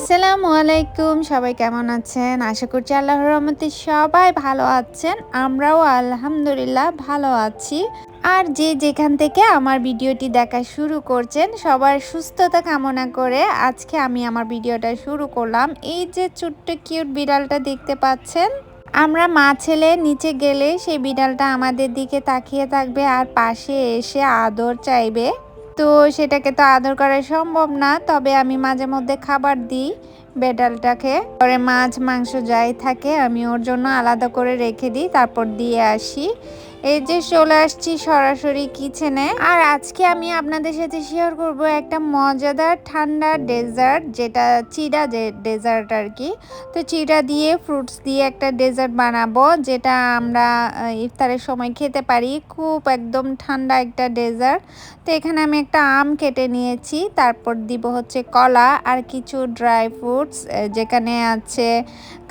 আসসালামু আলাইকুম, সবাই কেমন আছেন? আশা করছি আল্লাহর রহমতে সবাই ভালো আছেন। আমরাও আলহামদুলিল্লাহ ভালো আছি। আর যে যেখান থেকে আমার ভিডিওটি দেখা শুরু করছেন, সবার সুস্থতা কামনা করে আজকে আমি আমার ভিডিওটা শুরু করলাম। এই যে ছোট্ট কিউট বিড়ালটা দেখতে পাচ্ছেন, আমরা মা ছেলে নিচে গেলে সেই বিড়ালটা আমাদের দিকে তাকিয়ে থাকবে আর পাশে এসে আদর চাইবে। তো সেটাকে তো আদর করা সম্ভব না, তবে আমি মাঝে মধ্যে খাবার দিই বেডালটাকে পরে মাছ, মাংস যাই থাকে, আমি ওর জন্য আলাদা করে রেখে দিই, তারপর দিয়ে আসি। এই যে চলে আসছি সরাসরি কিচেনে। আর আজকে আমি আপনাদের সাথে শেয়ার করব একটা মজাদার ঠান্ডা ডেজার্ট যেটা চিড়া ডেজার্ট আর কি। তো চিড়া দিয়ে ফ্রুটস দিয়ে একটা ডেজার্ট বানাবো, যেটা আমরা ইফতারের সময় খেতে পারি। খুব একদম ঠান্ডা একটা ডেজার্ট তো এখানে আমি একটা আম কেটে নিয়েছি, তারপর দিব হচ্ছে কলা আর কিছু ড্রাই ফ্রুটস যেখানে আছে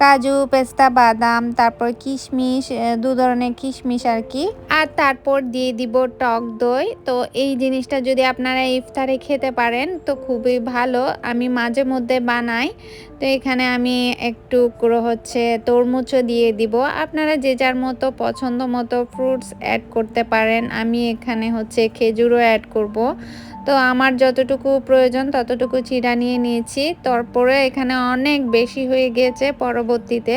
কাজু, পেস্তা, বাদাম, তারপর কিশমিশ দু ধরনের কিশমিশ আর কি। আর তারপর দিয়ে দিব টক দই। তো এই জিনিসটা যদি আপনারা ইফতারে খেতে পারেন, তো খুবই ভালো। আমি মাঝে মধ্যে বানাই। তো এখানে আমি একটু হচ্ছে তরমুজও দিয়ে দিব। আপনারা যে যার মতো পছন্দ মতো ফ্রুটস অ্যাড করতে পারেন। আমি এখানে হচ্ছে খেজুরও অ্যাড করব। তো আমার যতটুকু প্রয়োজন ততটুকু চিরা নিয়ে নিয়েছি। তারপরে এখানে অনেক বেশি হয়ে গিয়েছে পরবর্তীতে।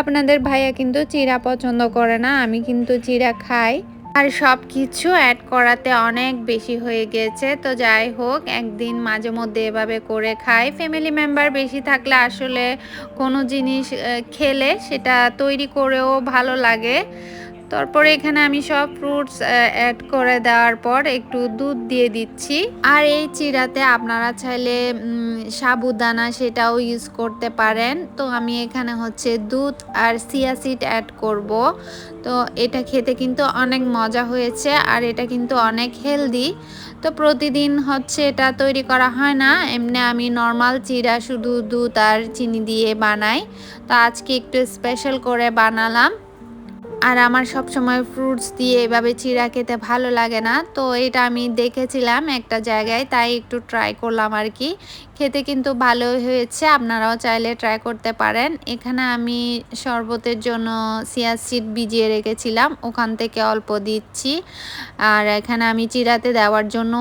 আপনাদের ভাইয়া কিন্তু চিরা পছন্দ করে না, আমি কিন্তু চিরা খাই। আর সব কিছু অ্যাড করাতে অনেক বেশি হয়ে গেছে তো যাই হোক, একদিন মাঝে মধ্যে এভাবে করে খাই। ফ্যামিলি মেম্বার বেশি থাকলে আসলে কোনো জিনিস খেলে সেটা তৈরি করেও ভালো লাগে। তারপরে এখানে আমি সব ফ্রুটস অ্যাড করে দেওয়ার পর একটু দুধ দিয়ে দিচ্ছি। আর এই চিরাতে আপনারা চাইলে সাবুদানা সেটাও ইউজ করতে পারেন। তো আমি এখানে হচ্ছে দুধ আর সিয়াসিড অ্যাড করব। তো এটা খেতে কিন্তু অনেক মজা হয়েছে আর এটা কিন্তু অনেক হেলদি তো প্রতিদিন হচ্ছে এটা তৈরি করা হয় না। এমনি আমি নর্মাল চিরা শুধু দুধ আর চিনি দিয়ে বানাই। তো আজকে একটু স্পেশাল করে বানালাম। আর আমার সব সময় ফ্রুটস দিয়ে এভাবে চিরা খেতে ভালো লাগে না। তো এটা আমি দেখেছিলাম একটা জায়গায়, তাই একটু ট্রাই করলাম আর কি। খেতে কিন্তু ভালো হয়েছে, আপনারাও চাইলে ট্রাই করতে পারেন। এখানে আমি শরবতের জন্য সিয়া সিড ভিজিয়ে রেখেছিলাম, ওখান থেকে অল্প দিচ্ছি। আর এখানে আমি চিরাতে দেওয়ার জন্য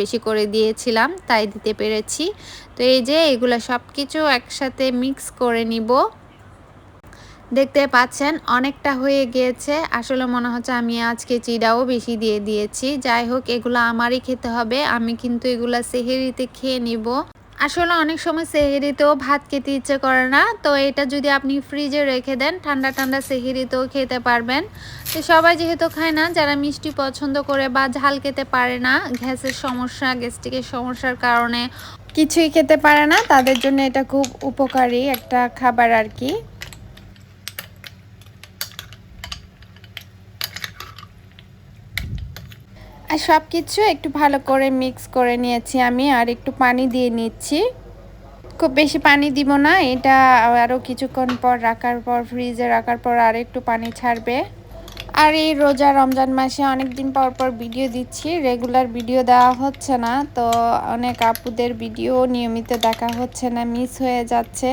বেশি করে দিয়েছিলাম, তাই দিতে পেরেছি। তো এই যে এগুলো সব কিছু একসাথে মিক্স করে নিব। দেখতে পাচ্ছেন, অনেকটা হয়ে গিয়েছে। আসলে মনে হচ্ছে আমি আজকে চিড়াও বেশি দিয়ে দিয়েছি। যাই হোক, এগুলো আমারই খেতে হবে। আমি কিন্তু এগুলো সেহেরিতে খেয়ে নিব। আসলে অনেক সময় সেহেরিতেও ভাত খেতে ইচ্ছে করে না। তো এটা যদি আপনি ফ্রিজে রেখে দেন, ঠান্ডা ঠান্ডা সেহেরিতেও খেতে পারবেন। তো সবাই যেহেতু খায় না, যারা মিষ্টি পছন্দ করে বা ঝাল খেতে পারে না, গ্যাসের সমস্যা, গ্যাস্ট্রিকের সমস্যার কারণে কিছুই খেতে পারে না। তাদের জন্য এটা খুব উপকারী একটা খাবার আর কি। আর সব কিছু একটু ভালো করে মিক্স করে নিয়েছি আমি, আর একটু পানি দিয়ে নিচ্ছি। খুব বেশি পানি দিব না, এটা আরও কিছুক্ষণ পর রাখার পর ফ্রিজে রাখার পর আর একটু পানি ছাড়বে। আর এই রোজা রমজান মাসে অনেক দিন পর পর ভিডিও দিচ্ছি। রেগুলার ভিডিও দেওয়া হচ্ছে না, তো অনেক আপুদের ভিডিও নিয়মিত দেখা হচ্ছে না মিস হয়ে যাচ্ছে।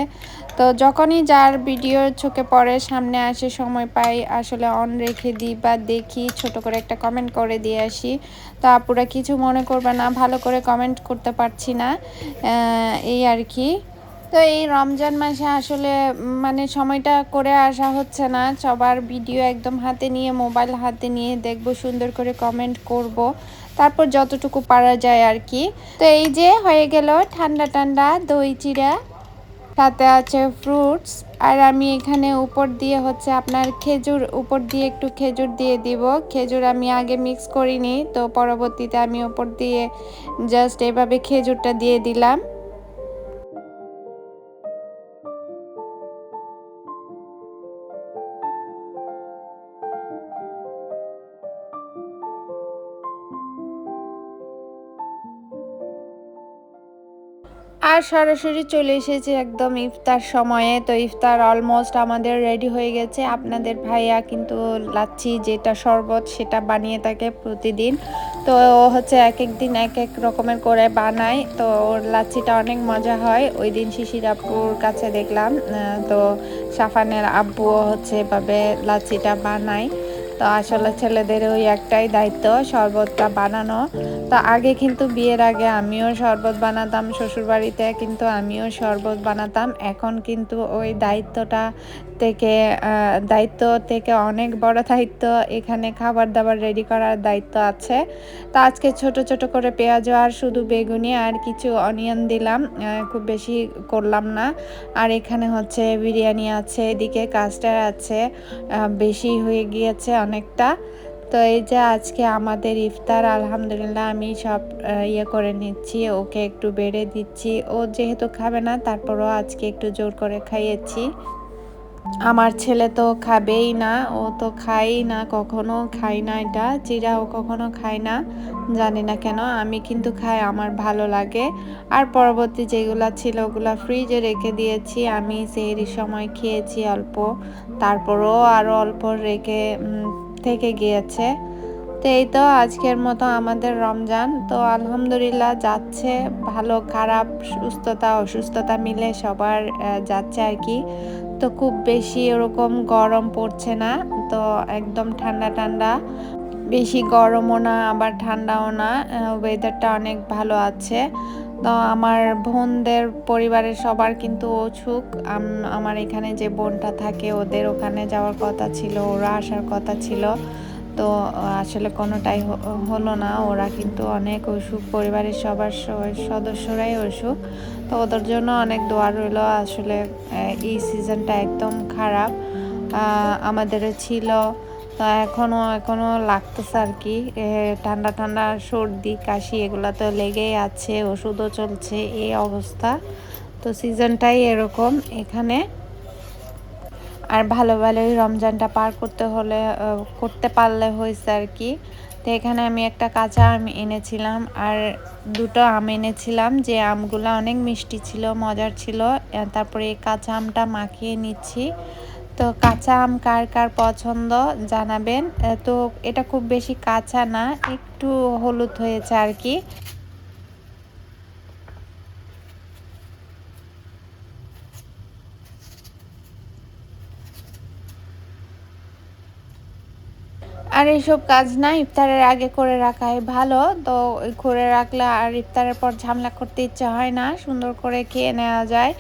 তো যখনই যার ভিডিও চোখে পড়ে, সামনে আসে, সময় পাই, আসলে অন রেখে দিই বা দেখি, ছোট করে একটা কমেন্ট করে দিয়ে আসি। তো আপুরা কিছু মনে করবে না, ভালো করে কমেন্ট করতে পারছি না এই আর কি। তো এই রমজান মাসে আসলে মানে সময়টা করে আসা হচ্ছে না। সবার ভিডিও একদম হাতে নিয়ে মোবাইল হাতে নিয়ে দেখব, সুন্দর করে কমেন্ট করব। তারপর যতটুকু পারা যায় আর কি তো এই যে হয়ে গেল ঠান্ডা ঠান্ডা দই চিরা সাথে আছে ফ্রুটস আর আমি এখানে উপর দিয়ে হচ্ছে আপনার খেজুর, উপর দিয়ে একটু খেজুর দিয়ে দিব। খেজুর আমি আগে মিক্স করিনি, তো পরবর্তীতে আমি উপর দিয়ে জাস্ট এভাবে খেজুরটা দিয়ে দিলাম। আর সরাসরি চলে এসেছে একদম ইফতার সময়ে। তো ইফতার অলমোস্ট আমাদের রেডি হয়ে গেছে। আপনাদের ভাইয়া কিন্তু লাচ্ছি যেটা শরবত সেটা বানিয়ে থাকে প্রতিদিন। তো ও হচ্ছে এক এক দিন এক এক রকমের করে বানায়। তো ওর লাচ্ছিটা অনেক মজা হয়। ওই দিন শিশির আব্বুর কাছে দেখলাম। তো সাফানের আব্বুও হচ্ছে এভাবে লাচ্ছিটা বানায়। তো আসলে ছেলেদের ওই একটাই দায়িত্ব, শরবতটা বানানো। তো আগে কিন্তু বিয়ের আগে আমিও শরবত বানাতাম, শ্বশুরবাড়িতে কিন্তু আমিও শরবত বানাতাম। এখন কিন্তু ওই দায়িত্বটা থেকে দায়িত্ব থেকে অনেক বড় দায়িত্ব। এখানে খাবার দাবার রেডি করার দায়িত্ব আছে। তো আজকে ছোট ছোট করে পেঁয়াজ আর শুধু বেগুনি আর কিছু অনিয়ন দিলাম খুব বেশি করলাম না। আর এখানে হচ্ছে বিরিয়ানি আছে, এদিকে কাস্টার আছে বেশি হয়ে গিয়েছে অনেকটা। তো এই যে আজকে আমাদের ইফতার, আলহামদুলিল্লাহ আমি সব ইয়ে করে নিচ্ছি, ওকে একটু বেড়ে দিচ্ছি। ও যেহেতু খাবে না, তারপরও আজকে একটু জোর করে খাইয়েছি। আমার ছেলে তো খাবেই না, ও তো খাই না, কখনো খাই না এটা চিরা ও কখনো খায় না, জানি না কেন, আমি কিন্তু খাই, আমার ভালো লাগে। আর পরবর্তী যেগুলো ছিল, ওগুলো ফ্রিজে রেখে দিয়েছি, আমি সেহরির সময় খেয়েছি অল্প, তারপরও আরও অল্প রেখে থেকে গিয়েছে। তো এই তো আজকের মতো আমাদের রমজান, তো আলহামদুলিল্লাহ যাচ্ছে, ভালো, খারাপ, সুস্থতা, অসুস্থতা মিলে সবার যাচ্ছে আর কি। তো খুব বেশি এরকম গরম পড়ছে না, তো একদম ঠান্ডা ঠান্ডা। বেশি গরমও না, আবার ঠান্ডাও না ওয়েদারটা অনেক ভালো আছে। তো আমার বোনদের পরিবারের সবার কিন্তু অসুখ। আমার এখানে যে বোনটা থাকে, ওদের ওখানে যাওয়ার কথা ছিল, ওরা আসার কথা ছিল। তো আসলে কোনোটাই হলো না। ওরা কিন্তু অনেক অসুখ, পরিবারের সবার সদস্যরাই অসুখ। তো ওদের জন্য অনেক দোয়া রইল। আসলে এই সিজনটা একদম খারাপ। আমাদেরও ছিল। তো এখনও এখনও লাগতেছে আর কি। ঠান্ডা ঠান্ডা, সর্দি, কাশি এগুলো তো লেগেই আছে। ওষুধও চলছে। এই অবস্থা। তো সিজনটাই এরকম। এখানে আর ভালো ভালোই রমজানটা পার করতে হলে করতে পারলে হয়েছে আর কি। তো এখানে আমি একটা কাঁচা আম এনেছিলাম আর দুটো আম এনেছিলাম যে আমগুলো অনেক মিষ্টি ছিল, মজার ছিল। তারপরে এই কাঁচা আমটা মাখিয়ে নিচ্ছি। তো কাঁচা আম কার কার পছন্দ জানাবেন। তো এটা খুব বেশি কাঁচা না, একটু হলুদ হয়েছে আর কি। আর এইসব কাজ না ইফতারের আগে করে রাখাই ভালো। তো করে রাখলে আর ইফতারের পর ঝামেলা করতে ইচ্ছে হয় না, সুন্দর করে খেয়ে নেওয়া যায়।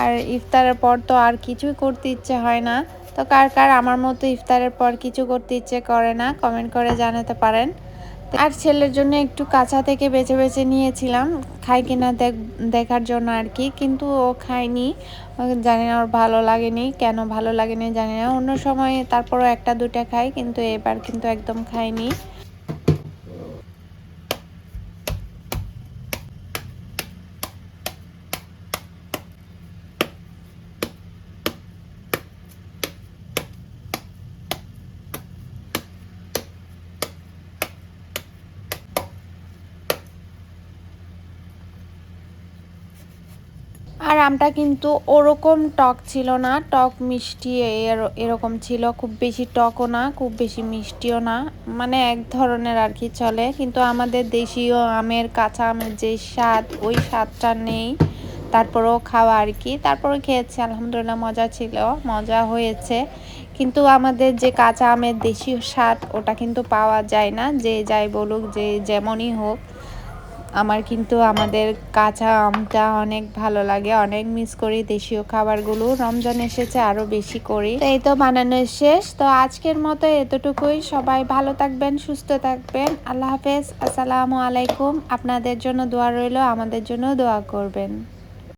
আর ইফতারের পর তো আর কিছুই করতে ইচ্ছে হয় না। তো কার কার আমার মতো ইফতারের পর কিছু করতে ইচ্ছে করে না কমেন্ট করে জানাতে পারেন। আর ছেলের জন্য একটু কাঁচা থেকে বেছে বেছে নিয়েছিলাম। খাই কিনা দেখার জন্য আর কি, কিন্তু ও খায়নি। জানি না ওর ভালো লাগেনি, কেন ভালো লাগেনি জানি না। অন্য সময় তারপরও একটা দুটা খাই কিন্তু এবার কিন্তু একদম খাইনি আর আমটা কিন্তু ওরকম টক ছিল না, টক মিষ্টি এরকম ছিল। খুব বেশি টকও না, খুব বেশি মিষ্টিও না। মানে এক ধরনের আর কি চলে। কিন্তু আমাদের দেশীয় আমের, কাঁচা আমের যে স্বাদ, ওই স্বাদটা নেই। তারপরেও খাওয়া আর কি। তারপরে খেয়েছে, আলহামদুলিল্লাহ মজা ছিল, মজা হয়েছে। কিন্তু আমাদের যে কাঁচা আমের দেশীয় স্বাদ, ওটা কিন্তু পাওয়া যায় না। যে যাই বলুক, যে যেমনই হোক। আমার কিন্তু আমাদের কাঁচা আমটা অনেক ভালো লাগে। অনেক মিস করি দেশীয় খাবারগুলো। রমজান এসেছে আরও বেশি করি। এই তো বানানো শেষ। তো আজকের মতো এতটুকুই। সবাই ভালো থাকবেন, সুস্থ থাকবেন। আল্লাহ হাফেজ। আসসালামু আলাইকুম। আপনাদের জন্য দোয়া রইল, আমাদের জন্য দোয়া করবেন।